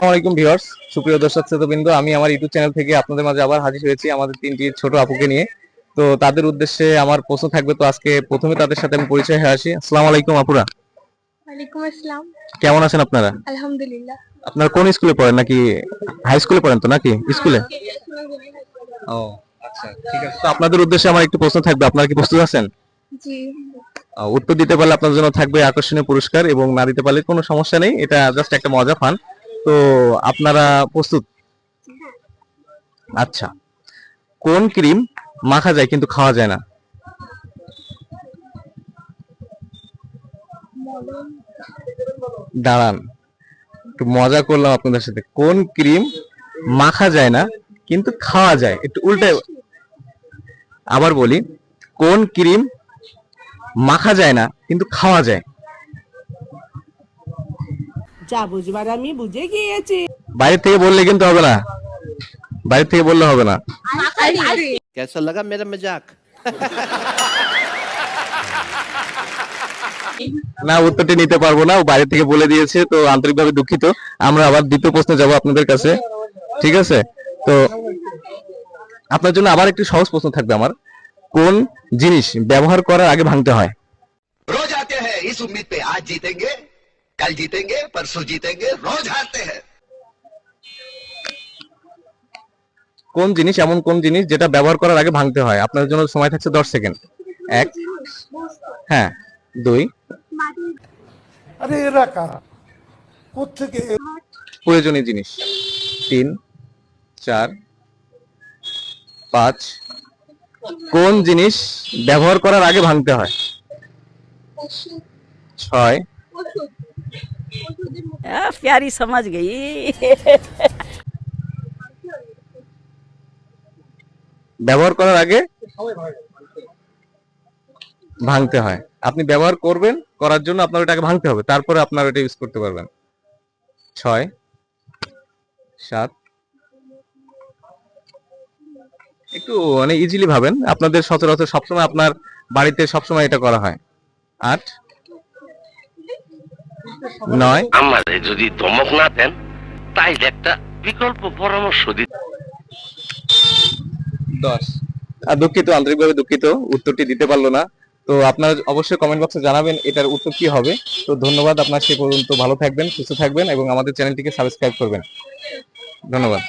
আসসালামাইকুম ভিউয়ার্স সুপ্রিয় দর্শক শ্রোতবৃন্দ আমি আমার ইউটিউব চ্যানেল থেকে আপনাদের মাঝে আবার হাজির হয়েছি আমাদের তিনটি ছোট আপুকে নিয়ে। তো তাদের উদ্দেশ্যে আমার প্রশ্ন থাকবে তো আজকে প্রথমে তাদের সাথে আমি পরিচয় হয়ে আসি। আসসালামু আলাইকুম আপুরা। ওয়ালাইকুম আসসালাম। কেমন আছেন আপনারা? আলহামদুলিল্লাহ। আপনারা কোন স্কুলে পড়েন নাকি হাই স্কুলে পড়েন তো নাকি? স্কুলে? ও আচ্ছা ঠিক আছে। তো আপনাদের উদ্দেশ্যে আমার একটু প্রশ্ন থাকবে আপনারা কি প্রস্তুত আছেন? জি। উত্তর দিতে পারলে আপনার জন্য থাকবে আকর্ষণীয় পুরস্কার এবং না দিতে পারলে কোনো সমস্যা নেই। এটা জাস্ট একটা মজা ফান তো আপনারা প্রস্তুত? আচ্ছা। কোন ক্রিম মাখা যায় কিন্তু খাওয়া যায় না? দাঁড়ান, একটু মজা করলাম আপনাদের সাথে। কোন ক্রিম মাখা যায় না, কিন্তু খাওয়া যায়? একটু উল্টে আবার বলি, কোন ক্রিম মাখা যায় না, কিন্তু খাওয়া যায়? যা বুঝবার আমি বুঝে গিয়েছি বাইরে থেকে বললে কিন্তু হবে না বাইরে থেকে বললে হবে না कैसा लगा मेरा मजाक না উত্তরটি নিতে পারবো না ও বাইরে থেকে বলে দিয়েছে তো আন্তরিকভাবে দুঃখিত আমরা আবার দ্বিতীয় প্রশ্নে যাব আপনাদের কাছে ঠিক আছে তো আপনার জন্য আবার একটু সহজ প্রশ্ন থাকবে আমার কোন জিনিস ব্যবহার করার আগে ভাঙতে হয় रोज आते हैं इस उम्मीद पे आज जीतेंगे कल जीतेंगे परसों जीतेंगे रोज हारते हैं কোন জিনিস এমন কোন জিনিস যেটা ব্যবহার করার আগে ভাঙতে হয় আপনার জন্য সময় থাকছে দশ সেকেন্ড এক হ্যাঁ দুই আরে এরা কারা কোথেকে প্রয়োজনীয় জিনিস তিন চার পাঁচ কোন জিনিস ব্যবহার করার আগে ভাঙতে হয় ছয় आ, प्यारी समझ गई ব্যবহার করার আগে ভাঙতে হয় আপনি ব্যবহার করবেন করার জন্য আপনার ওটাকে ভাঙতে হবে তারপরে আপনার ওটা ইউজ করতে পারবেন ছয় সাত একটু মানে ইজিলি ভাবেন আপনাদের সচরাচর সবসময় আপনার বাড়িতে সবসময় এটা করা হয় আট নয়। আমারে যদি ধমক না দেন তাইলে একটা বিকল্প পরামর্শ দিতে দশ। দুঃখিত আন্তরিকভাবে দুঃখিত উত্তরটি দিতে পারল না। তো আপনারা অবশ্যই কমেন্ট বক্সে জানাবেন এটার উত্তর কি হবে। তো ধন্যবাদ আপনার সে পর্যন্ত ভালো থাকবেন সুস্থ থাকবেন এবং আমাদের চ্যানেলটিকে সাবস্ক্রাইব করবেন। ধন্যবাদ।